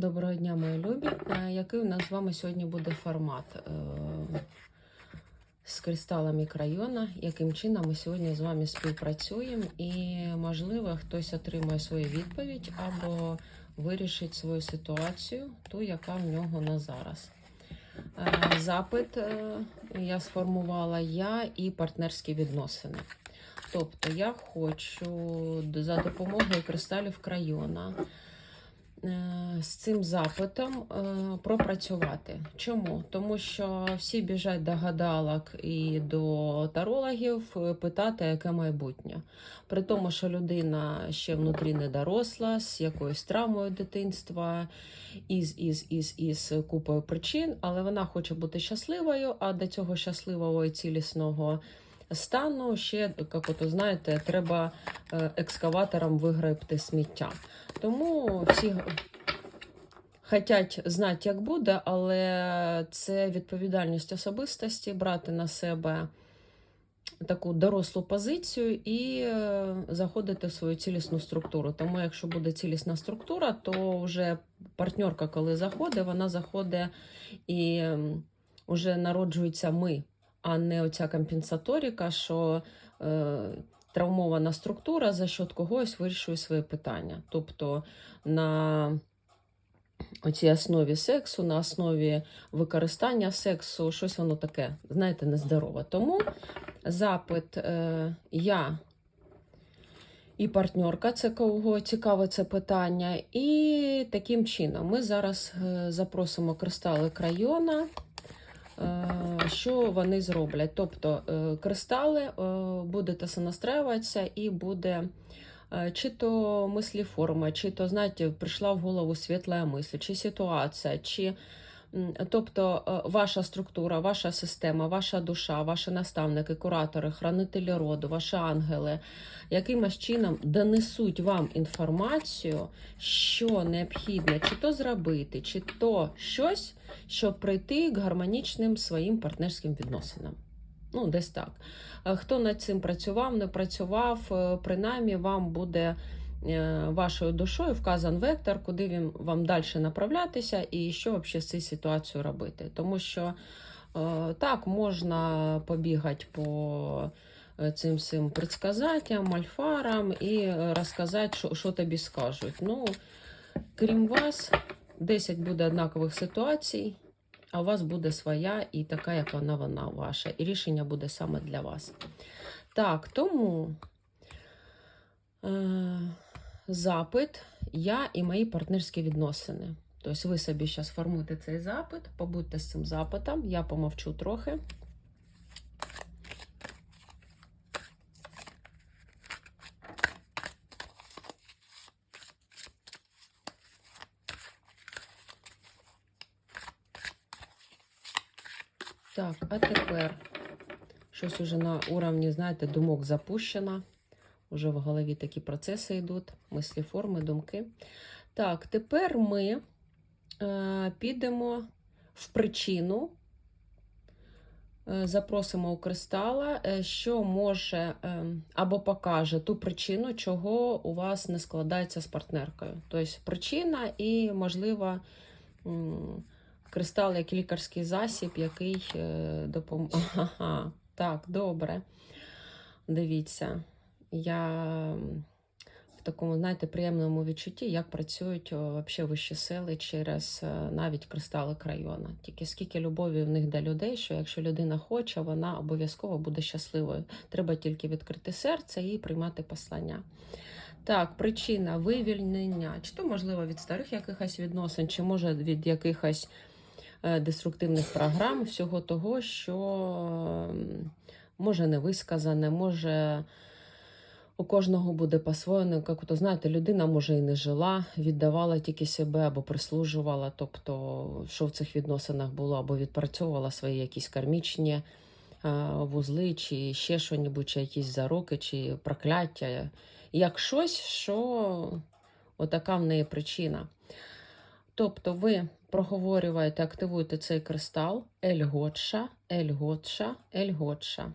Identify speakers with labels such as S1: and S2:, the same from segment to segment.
S1: Доброго дня, мої любі. Е, Який у нас з вами сьогодні буде формат е, з кристалами крайона? Яким чином ми сьогодні з вами співпрацюємо? І, можливо, хтось отримає свою відповідь або вирішить свою ситуацію, ту, яка в нього на зараз. Е, Запит я сформувала я і партнерські відносини. Тобто я хочу за допомогою кристалів крайона з цим запитом е, пропрацювати. Чому? Тому що всі біжать до гадалок і до тарологів е, питати, яке майбутнє. При тому, що людина ще внутрі не доросла, з якоюсь травмою дитинства, із, із, із, із купою причин, але вона хоче бути щасливою, а до цього щасливого і цілісного стану ще, як ото знаєте, треба е, екскаватором вигребти сміття. Тому всі хочуть знати, як буде, але це відповідальність особистості брати на себе таку дорослу позицію і е, заходити в свою цілісну структуру. Тому, якщо буде цілісна структура, то вже партнерка, коли заходить, вона заходить і вже народжується ми, а не оця компенсаторіка, що е, травмована структура за счет когось вирішує свої питання. Тобто на оцій основі сексу, на основі використання сексу, щось воно таке, знаєте, нездорове. Тому запит е, я і партнерка, це кого цікаве це питання. І таким чином ми зараз е, запросимо кристали крайона. Що вони зроблять? Тобто е, кристали е, будете сонастраюватися і буде е, чи то мислі форма, чи то, знаєте, прийшла в голову світла мисль, чи ситуація, чи тобто е, ваша структура, ваша система, ваша душа, ваші наставники, куратори, хранителі роду, ваші ангели якимось чином донесуть вам інформацію, що необхідно чи то зробити, чи то щось, щоб прийти к гармонічним своїм партнерським відносинам. Ну, десь так. Е, Хто над цим працював, не працював, е, принаймні вам буде вашою душою вказан вектор, куди він вам далі направлятися і що взагалі з цією ситуацією робити. Тому що е, так можна побігати по е, цим всім предсказателям, мальфарам і е, розказати, що, що тобі скажуть. Ну, крім вас, 10 буде однакових ситуацій, а у вас буде своя і така, як вона, вона ваша. І рішення буде саме для вас. Так, тому е, запит я і мої партнерські відносини. Тобто ви собі зараз формуєте цей запит, побудьте з цим запитом, я помовчу трохи. Так, а тепер щось уже на уровні, знаєте, думок запущено. Уже в голові такі процеси йдуть, мислі, форми, думки. Так, тепер ми е, підемо в причину, е, запросимо у кристала, е, що може е, або покаже ту причину, чого у вас не складається з партнеркою. Тобто причина і, можливо, м, кристал як лікарський засіб, який е, допоможе. Ага, так, добре. Дивіться, я в такому, знаєте, приємному відчутті, як працюють о, вообще вищі сили через е, навіть кристали крайона. Тільки скільки любові в них до людей, що якщо людина хоче, вона обов'язково буде щасливою. Треба тільки відкрити серце і приймати послання. Так, причина вивільнення, чи то можливо від старих якихось відносин, чи може від якихось е, деструктивних програм, всього того, що може не висказане, може у кожного буде по-своєму, як то знаєте, людина може і не жила, віддавала тільки себе або прислужувала, тобто, що в цих відносинах було, або відпрацьовувала свої якісь кармічні е, вузли, чи ще що-небудь, чи якісь зароки, чи прокляття, як щось, що отака в неї причина. Тобто ви проговорюєте, активуєте цей кристал Ельготша, Ельготша, Ельготша,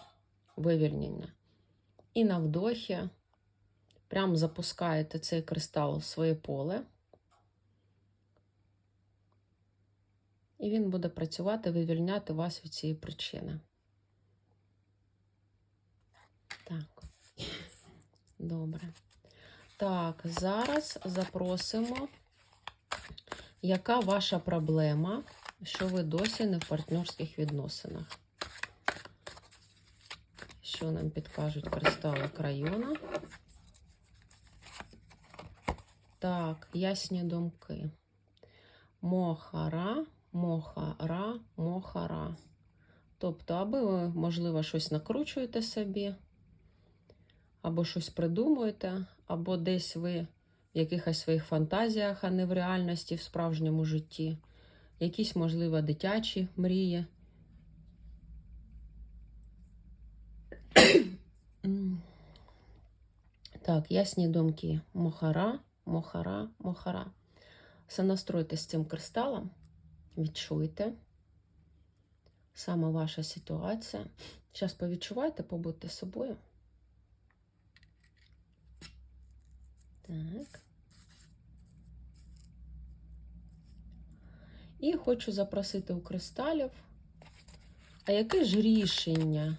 S1: вивільнення. І на вдохі прям запускаєте цей кристал в своє поле. і він буде працювати, вивільняти вас від цієї причини. Так. Добре. Так, зараз запросимо, яка ваша проблема, що ви досі не в партнерських відносинах? Що нам підкажуть кристали крайона? Так, ясні думки. Мохара, мохара, мохара. Тобто, аби ви, можливо, щось накручуєте собі, або щось придумуєте, або десь ви в якихось своїх фантазіях, а не в реальності, в справжньому житті. Якісь, можливо, дитячі мрії. Так, ясні думки. Мохара, мохара, мохара. Сонастройтесь з цим кристалом, відчуйте. Саме ваша ситуація. Зараз повідчувайте, побудьте собою. Так. І хочу запросити у кристалів. А яке ж рішення?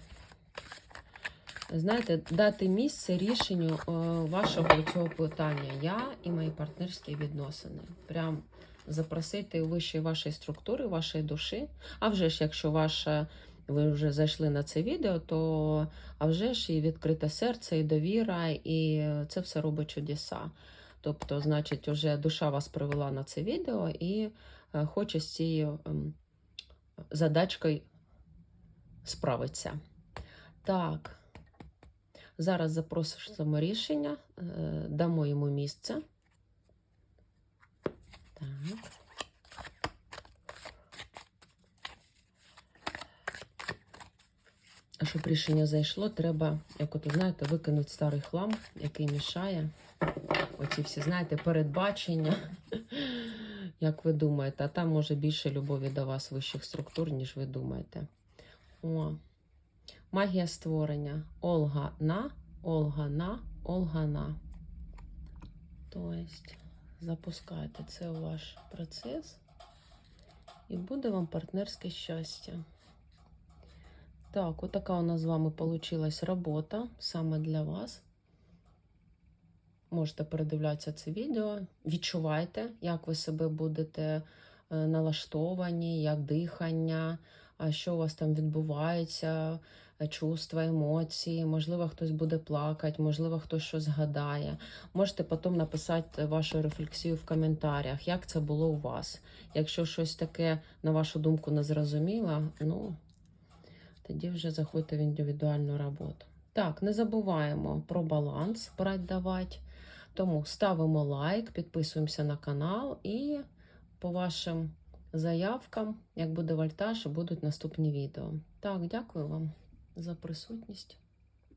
S1: Знаєте, дати місце рішенню е, вашого цього питання. Я і мої партнерські відносини. Прям запросити у вищої вашої структури, вашої душі. А вже ж, якщо ваша, ви вже зайшли на це відео, то а вже ж і відкрите серце, і довіра, і це все робить чудеса. Тобто, значить, вже душа вас привела на це відео і е, хоче з цією ем, задачкою справитися. Так. Зараз запросимо рішення, е, дамо йому місце. Так. А щоб рішення зайшло, треба, як от, знаєте, викинути старий хлам, який мішає. Оці всі, знаєте, передбачення, як ви думаєте, а там може більше любові до вас вищих структур, ніж ви думаєте. О, магія створення. Олга на, Олга на, Олга на. Тобто, запускайте це у ваш процес, і буде вам партнерське щастя. Так, отака у нас з вами получилась робота саме для вас. Можете передивлятися це відео. Відчувайте, як ви себе будете е, налаштовані, як дихання, що у вас там відбувається, чувства, емоції. Можливо, хтось буде плакати, можливо, хтось щось згадає. Можете потім написати вашу рефлексію в коментарях, як це було у вас. Якщо щось таке, на вашу думку, не зрозуміло, ну тоді вже заходьте в індивідуальну роботу. Так, не забуваємо про баланс брать давати. Тому ставимо лайк, підписуємося на канал і по вашим заявкам, як буде вольтаж, будуть наступні відео. Так, дякую вам за присутність.